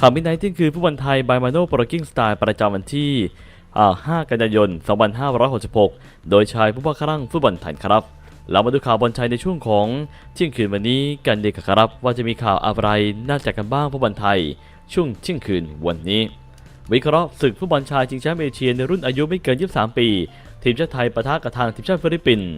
ข่าวมิดไนท์ที่คือฟุตบอลไทยบายมาโนโปรกิ้งสไตล์ประจำวันที่ 5 กันยายน 2566 โดยชายผู้ว่าครั่งฟุตบอลไทยครับ เรามาดูข่าวบอลไทยในช่วงของเที่ยงคืนวันนี้กันดีกว่าครับ ว่าจะมีข่าวอะไรน่าจัดกันบ้างฟุตบอลไทย ช่วงเที่ยงคืนวันนี้ วิเคราะห์ศึกฟุตบอลชายชิงแชมป์เอเชียในรุ่นอายุไม่เกิน 23 ปี ทีมชาติไทยปะทะกับทางทีมชาติฟิลิปปินส์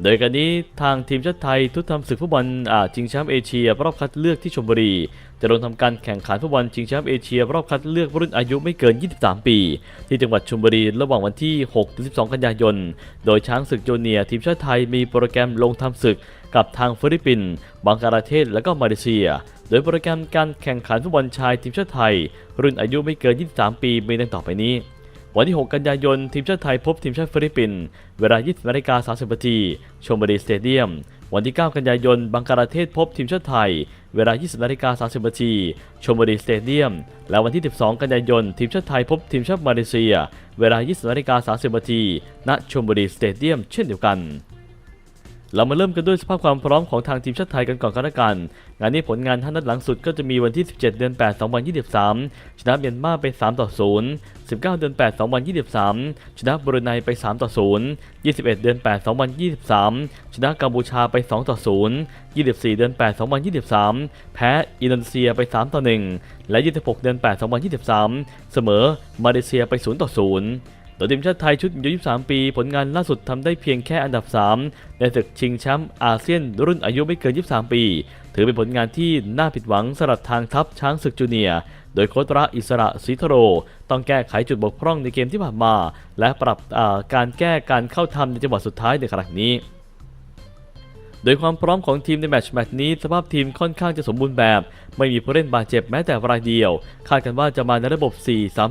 โดยการนี้ทางทีมชาติไทยทุกทำศึกฟุตบอลชิงแชมป์เอเชีย รอบคัดเลือกที่ชลบุรี จะลงทำการแข่งขันฟุตบอลชิงแชมป์เอเชีย รอบคัดเลือกรุ่นอายุไม่เกิน 23 ปี ที่จังหวัดชลบุรีระหว่างวันที่ 6-12 กันยายน โดยช้างศึกจูเนียทีมชาติไทยมีโปรแกรมลงทำศึกกับทางฟิลิปปินส์บังกลาเทศและก็มาเลเซีย โดยโปรแกรมการแข่งขันฟุตบอลชายทีมชาติไทย รุ่นอายุไม่เกิน 23 ปีมีดังต่อไปนี้ วันที่ 6 กันยายน ทีมชาติไทยพบทีมชาติฟิลิปปินส์เวลา 20นาฬิกา30นาทีชมบุรีสเตเดียม วันที่ 9 กันยายน บังกลาเทศพบทีมชาติไทย เวลา 20นาฬิกา30นาทีชมบุรีสเตเดียม และวันที่ 12 กันยายน ทีมชาติไทยพบทีมชาติมาเลเซีย เวลา 20นาฬิกา30นาทีณชมบุรีสเตเดียม เช่นเดียวกัน เรามาเริ่มกันด้วยสภาพความพร้อมของทางทีมชาติไทยกันก่อนกันละกัน งานนี้ผลงานท่านัดหลังสุดก็จะมีวันที่ 17 เดือน 8 2023 ชนะเมียนมาไป 3 ต่อ 0 19 เดือน 8 2023 ชนะบรูไนไป 3 ต่อ 0 21 เดือน 8 2023 ชนะกัมพูชาไป 2 ต่อ 0 24 เดือน 8 2023 แพ้อินโดนีเซียไป 3 ต่อ 1 และ 26 เดือน 8 2023 เสมอมาเลเซียไป 0 ต่อ 0 โดยทีมชาติไทยชุดอายุ 23 ปี ผลงานล่าสุดทำได้เพียงแค่อันดับ 3 ในศึกชิงแชมป์อาเซียนรุ่นอายุไม่เกิน 23 ปี ถือเป็นผลงานที่น่าผิดหวังสำหรับทางทัพช้างศึกจูเนียโดยโค้ชระอิสระศรีทโร ต้องแก้ไขจุดบกพร่องในเกมที่ผ่านมา และปรับการแก้การเข้าทำในจังหวะสุดท้ายในครั้งนี้ โดยความพร้อมของทีมในแมตช์แมตช์นี้สภาพทีมค่อนข้างจะสมบูรณ์แบบ ไม่มีผู้เล่นบาดเจ็บแม้แต่รายเดียว คาดกันว่าจะมาในระบบ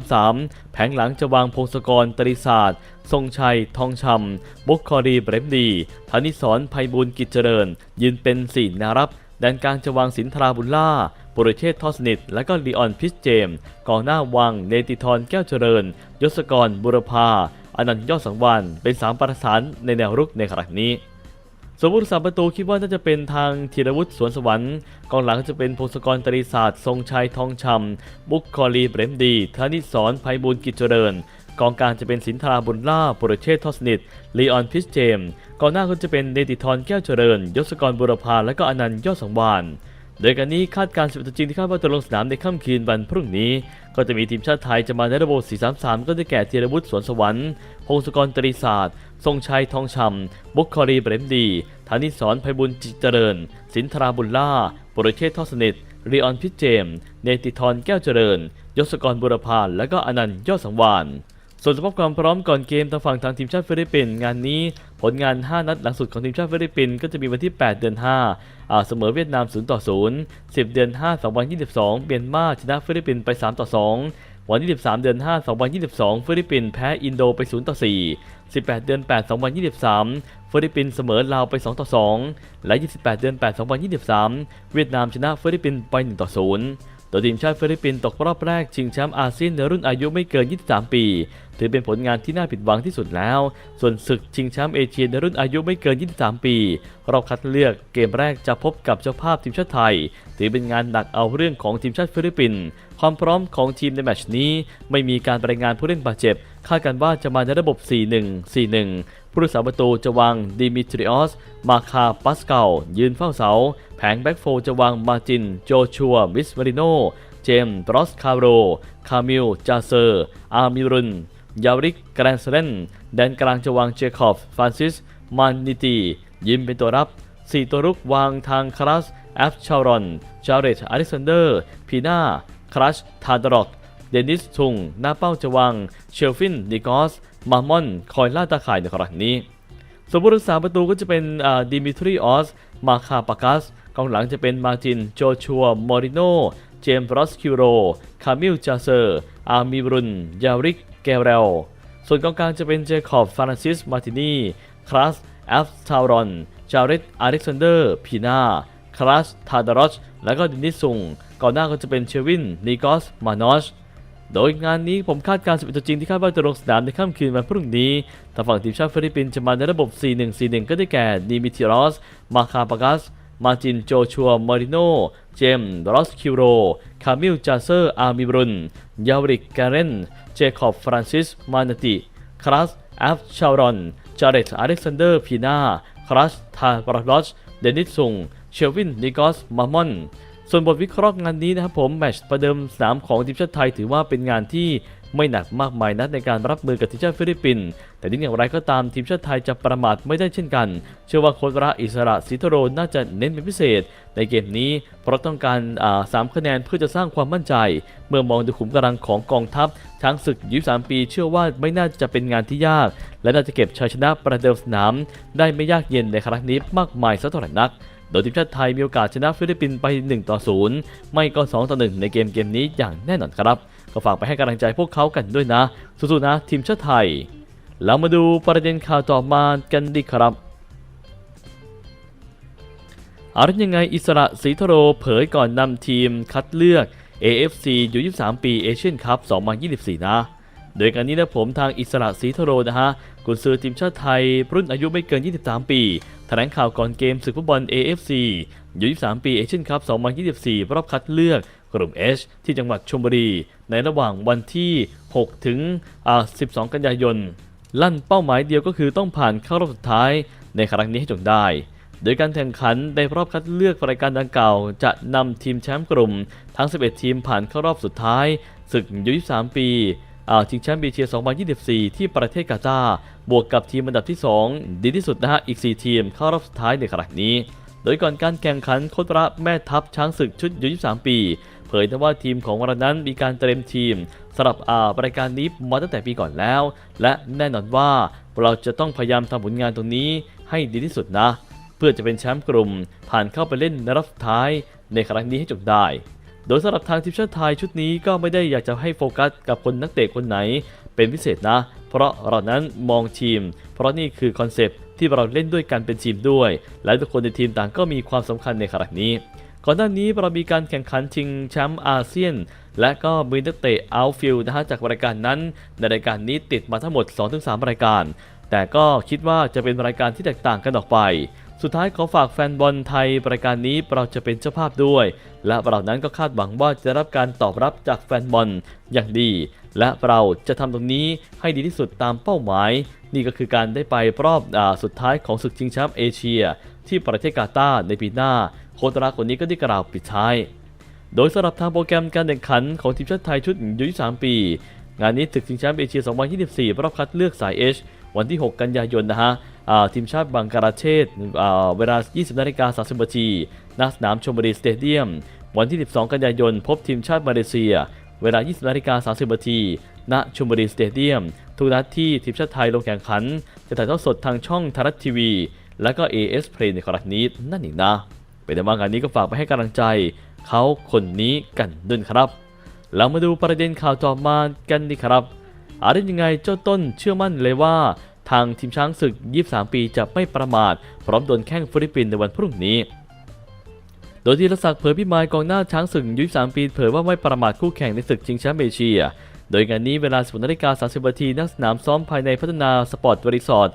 4-3-3 แผงหลังจะวางพงศกร ตริศาสตร์ ทรงชัย ทองชำบุคคอรีเบรมดีธนิสรไพบูลย์กิจเจริญ ยืนเป็น4นารับแดนกลางจะวางสินทราบุญล่าปุรเชษฐ์ทอสนิท และก็ลีออนพิสเจมส์กองหน้าวางเนติธรแก้วเจริญ ยศกร บุรพาอนันต์ยอดสังวานเป็นสามประสานในแนวรุกในครั้งนี้ สมมติสามประตูคิดว่าน่าจะเป็นทางธีรวุฒิสวนสวรรค์กองหลังจะเป็นพงศกรตรีศาสตร์ทรงชัยทองชำบุคคอลีเบรมดีธนิสรไพบูลกิจเจริญกองกลางจะเป็นสินทราบุญล่าปุรเชษฐ์ทอสนิทลีออนพิสเจมส์กองหน้าก็จะเป็นเนติธรแก้วเจริญ ยศกรบุรพาและก็อนันต์ยอดสังวาน โดยการนี้คาดการณ์สิบตัวจริงที่คาดว่าจะลงสนามในค่ำคืนวันพรุ่งนี้ ก็จะมีทีมชาติไทยจะมาในระบบ 4-3-3 ก็จะแก่ธีรวุฒิสวนสวรรค์พงศกรตรีศาสตร์ ทรงชัยทองชำบุคครีเบรมดีธานิสรไพบุญจิตเจริญ สินทราบุญล่าปรเชษทอสนิทรีออนพิเจม เนติธรแก้วเจริญ ยศกรบุรพาและก็อนันต์ยอดสังวาน ส่วนสภาพความพร้อมก่อนเกมทางฝั่งทางทีมชาติฟิลิปปินส์งานนี้ผลงาน 5 นัดหลังสุดของทีมชาติฟิลิปปินส์ก็จะมีวันที่ 8 เดือน5อ่าเสมอเวียดนาม0ต่อ0 10 เดือน 5 2022เมียนมาชนะฟิลิปปินส์ไป3ต่อ2 วันที่ 13 เดือน 5 2022 ฟิลิปปินส์แพ้อินโดไป0ต่อ4 18 เดือน 8 2023 ฟิลิปปินส์เสมอลาวไป 2 ต่อ 2 และ 28 เดือน 8 2023 เวียดนามชนะฟิลิปปินส์ไป 1 ต่อ 0 โดยทีมชาติฟิลิปปินส์ตกรอบแรกชิงแชมป์อาเซียนในรุ่นอายุไม่เกิน 23 ปี ถือเป็นผลงานที่น่าผิดหวังที่สุดแล้ว ส่วนศึกชิงแชมป์เอเชียในรุ่นอายุไม่เกิน 23 ปี รอบคัดเลือกเกมแรกจะพบกับเจ้าภาพทีมชาติไทย ถือเป็นงานหนักเอาเรื่องของทีมชาติฟิลิปปินส์ความพร้อมของทีมในแมตช์นี้ ไม่มีการรายงานผู้เล่นบาดเจ็บคาดกันว่าจะมาในระบบ 4-1-4-1 ผู้รักษาประตูจะวางดิมิทริออส มาคาปัสเกลยืนเฝ้าเสา แผงแบ็กโฟจะวางมาจิน โจชัววิสมาริโน เจมส์บรอสคาโร คามิล จาเซอร์ อาร์มิรุน ยาริก แกรนเซเลนแดนกลางจะวางเจคอบฟรานซิส มานนิตี ยิมเป็นตัวรับ4ตัวรุกวางทางครัส แอฟชารอน จาเรตอเล็กซานเดอร์ พีนาครัช ทาดรอก เดนิสทุง หน้าเป้าจะวาง เชลฟินนิกอส มามอนคอยล่าตาข่ายในครั้งนี้ ส่วนผู้รักษาประตูก็จะเป็นดิมิทรีออส มาคาปากัสกองหลังจะเป็นมาจิน โจชัว มอริโน เจมส์รอสคิโร คามิล จาเซอร์ อาร์มิบรุน ยาริก แกเรล ส่วนกองกลางจะเป็นเจคอบฟรานซิส มาตินี คลาสแอฟทาวรอน จาริสอเล็กซานเดอร์ พีนาคลาส ทาดารอชและก็ดินิสซุง ก่อนหน้าก็จะเป็นเชวินนิกอส มานอช โดยงานนี้ผมคาดการณ์11ตัวจริงที่คาดว่าจะลงสนามในค่ำคืนวันพรุ่งนี้ทางฝั่งทีมชาติฟิลิปปินส์จะมาในระบบ 4-1-4-1 ก็ได้แก่ดิมิทิรอส มาคาปากัส มาจินโจชัวมอริโน เจมส์รอสคิโร คามิลจาเซอร์ อาร์มิบรุน ยาวริกแกเรน เจคอบ ฟรานซิส มานาติ ครัสแอฟชารอน จาเรตอเล็กซานเดอร์ พีนาครัส ทาบราลอชเดนิสซุง เชลวิน นิกอส มามอน ส่วนบทวิเคราะห์งานนี้นะครับผมแมตช์ประเดิมสนามของทีมชาติไทยถือว่าเป็นงานที่ไม่หนักมากมายนักในการรับมือกับทีมชาติฟิลิปปินส์แต่ถึงอย่างไรก็ตามทีมชาติไทยจะประมาทไม่ได้เช่นกัน เชื่อว่าโค้ชระอิสระสิทธโรน่าจะเน้นเป็นพิเศษ ในเกมนี้ เพราะต้องการสามคะแนนเพื่อจะสร้างความมั่นใจ เมื่อมองดูขุมกำลังของกองทัพช้างศึก23ปี เชื่อว่าไม่น่าจะเป็นงานที่ยาก และน่าจะเก็บชัยชนะประเดิมสนาม ได้ไม่ยากเย็นในครั้งนี้มากมายสักเท่าไหร่นัก โดยทีมชาติไทยมีโอกาสชนะฟิลิปปินส์ไป 1 ต่อ 0 ไม่ก็ 2 ต่อ 1 ในเกมเกมนี้อย่างแน่นอนครับ ก็ฝากไปให้กำลังใจพวกเขากันด้วยนะ สู้ๆนะทีมชาติไทย แล้วมาดูประเด็นข่าวต่อมากันดีครับอารัยังไงอิสระศรีทโรเผยก่อนนำทีมคัดเลือก AFC อยู่ 23 ปีเอเชียนคัพ 2024 นะ โดยการนี้นะผมทางอิสระศรีทโรนะฮะกุนซือทีมชาติไทย รุ่นอายุไม่เกิน 23 ปีแถลงข่าวก่อนเกมศึกฟุตบอล AFC อยู่23 ปีเอเชียนคัพ 2024 รอบคัดเลือกกลุ่ม H ที่จังหวัดชลบุรี ในระหว่างวันที่ 6 ถึง 12 กันยายน ลั่นเป้าหมายเดียวก็คือต้องผ่านเข้ารอบสุดท้ายในครั้งนี้ให้จงได้ โดยการแข่งขันในรอบคัดเลือกรายการดังกล่าว จะนำทีมแชมป์กลุ่ม ทั้ง 11 ทีมผ่านเข้ารอบสุดท้ายศึกยู23 ปี อ่าชิงแชมป์เอเชีย2024 ที่ประเทศกาตาร์บวกกับทีมอันดับที่ 2 ดีที่สุดนะฮะอีก 4 ทีมเข้ารอบสุดท้ายในครั้งนี้ โดยก่อนการแข่งขันโคตระแม่ทัพช้างศึกชุดยู23 ปี เผยนะว่าทีมของเรานั้นมีการเตรียมทีมสำหรับอ่ารายการนี้มาตั้งแต่ปีก่อนแล้ว และแน่นอนว่าเราจะต้องพยายามทำผลงานตรงนี้ให้ดีที่สุดนะ เพื่อจะเป็นแชมป์กลุ่มผ่านเข้าไปเล่นในรอบสุดท้ายในครั้งนี้ให้จบได้ โดยสำหรับทางทีมชาติไทยชุดนี้ก็ไม่ได้อยากจะให้โฟกัสกับคนนักเตะคนไหน เป็นพิเศษนะ เพราะเรานั้นมองทีม เพราะนี่คือคอนเซปที่เราเล่นด้วยกันเป็นทีมด้วย และทุกคนในทีมต่างก็มีความสำคัญในครั้งนี้ก่อนหน้านี้เรามีการแข่งขันชิงแชมป์อาเซียน และก็มีนักเตะเอาฟิลนะฮะจากรายการนั้น ในรายการนี้ติดมาทั้งหมด 2-3 รายการ แต่ก็คิดว่าจะเป็นรายการที่แตกต่างกันออกไป สุดท้ายขอฝากแฟนบอลไทยรายการนี้เราจะเป็นเจ้าภาพด้วย และเรานั้นก็คาดหวังว่าจะรับการตอบรับจากแฟนบอลอย่างดี และเราจะทำตรงนี้ให้ดีที่สุดตามเป้าหมาย นี่ก็คือการได้ไปรอบอาสุดท้ายของศึกชิงแชมป์เอเชีย ที่ประเทศกาตาร์ในปีหน้า โค้ชระคนนี้ก็ได้กล่าวปิดท้าย โดยสำหรับทางโปรแกรมการแข่งขันของทีมชาติไทยชุดอายุ23ปี งานนี้ศึกชิงแชมป์เอเชีย 2024 รอบคัดเลือกสาย H วันที่ 6 กันยายนนะฮะ ทีมชาติบังกลาเทศเวลา 20นาฬิกา30นาทีณสนามชมบุรีสเตเดียม วันที่ 12 กันยายน พบทีมชาติมาเลเซีย เวลา 20นาฬิกา30นาทีณชมบุรีสเตเดียม ทุกนัดที่ทีมชาติไทยลงแข่งขัน จะถ่ายทอดสดทางช่องไทยรัฐทีวี และก็ AS Play ในครั้งนี้นั่นเองนะ เป็นแต่ว่างานนี้ก็ฝากไปให้กำลังใจเขาคนนี้กันด้วยครับ เรามาดูประเด็นข่าวต่อมากันดีครับอาจได้ยังไงเจ้าต้นเชื่อมั่นเลยว่า ทางทีมช้างศึก 23 ปีจะไม่ประมาท พร้อมโดนแข้งฟิลิปปินส์ในวันพรุ่งนี้ โดยทีรศักดิ์เผยพิมายกองหน้าช้างศึกยุ23 ปีเผยว่าไม่ประมาทคู่แข่งในศึกชิงแชมป์เอเชีย โดยงานนี้เวลา 10นาฬิกา30นาทีนักสนามซ้อมภายในพัฒนาสปอร์ตรีสอร์ท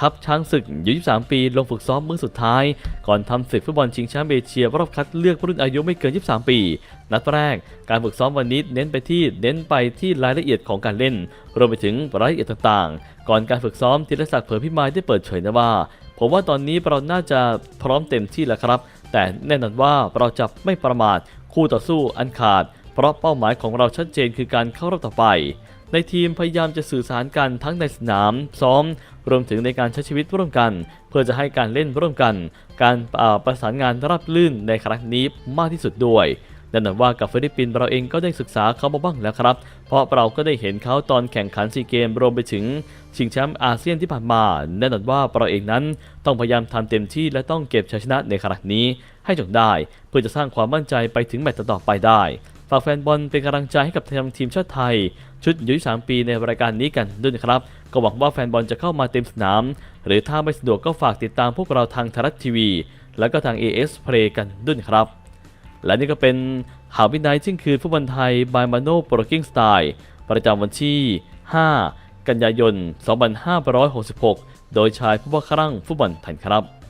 ทัพช้างศึกยุ23 ปี ลงฝึกซ้อมมื้อสุดท้าย ก่อนทำศึกฟุตบอลชิงแชมป์เอเชียรอบคัดเลือกรุ่นอายุไม่เกิน 23 ปี นัดแรก การฝึกซ้อมวันนี้เน้นไปที่เน้นไปที่รายละเอียดของการเล่น รวมไปถึงรายละเอียดต่างๆ ก่อนการฝึกซ้อมธีรศักดิ์เผยพิมายได้เปิดเผยนะว่า ผมว่าตอนนี้เราน่าจะพร้อมเต็มที่แล้วครับ แต่แน่นอนว่าเราจะไม่ประมาทคู่ต่อสู้อันขาด เพราะเป้าหมายของเราชัดเจนคือการเข้ารอบต่อไป ในทีมพยายามจะสื่อสารกันทั้งในสนามซ้อม รวมถึงในการใช้ชีวิตร่วมกัน เพื่อจะให้การเล่นร่วมกัน การประสานงานรับลื่นในครั้งนี้มากที่สุดด้วยแน่นอนว่ากับฟิลิปปินส์เราเองก็ได้ศึกษาเขามาบ้างแล้วครับ เพราะเราก็ได้เห็นเขาตอนแข่งขันซีเกมรวมไปถึงชิงแชมป์อาเซียนที่ผ่านมาแน่นอนว่าเราเองนั้นต้องพยายามทำเต็มที่และต้องเก็บชัยชนะในครั้งนี้ ให้จงได้ เพื่อจะสร้างความมั่นใจไปถึงแมตช์ต่อไปได้ ฝากแฟนบอลเป็นกำลังใจให้กับทางทีมชาติไทย ชุดอายุ3ปีในรายการนี้กันด้วยนะครับ ก็หวังว่าแฟนบอลจะเข้ามาเต็มสนาม หรือถ้าไม่สะดวกก็ฝากติดตามพวกเราทางไทยรัฐทีวี แล้วก็ทาง AS Play กันด้วยครับ และนี่ก็เป็นหาววินัยเที่งคืนฟุตบอลไทย by Mano p r o g i n g Style ประจำวันที่ 5 กันยายน 2566 โดยชายผู้ว่าครั่งฟุตบอลไทยครับ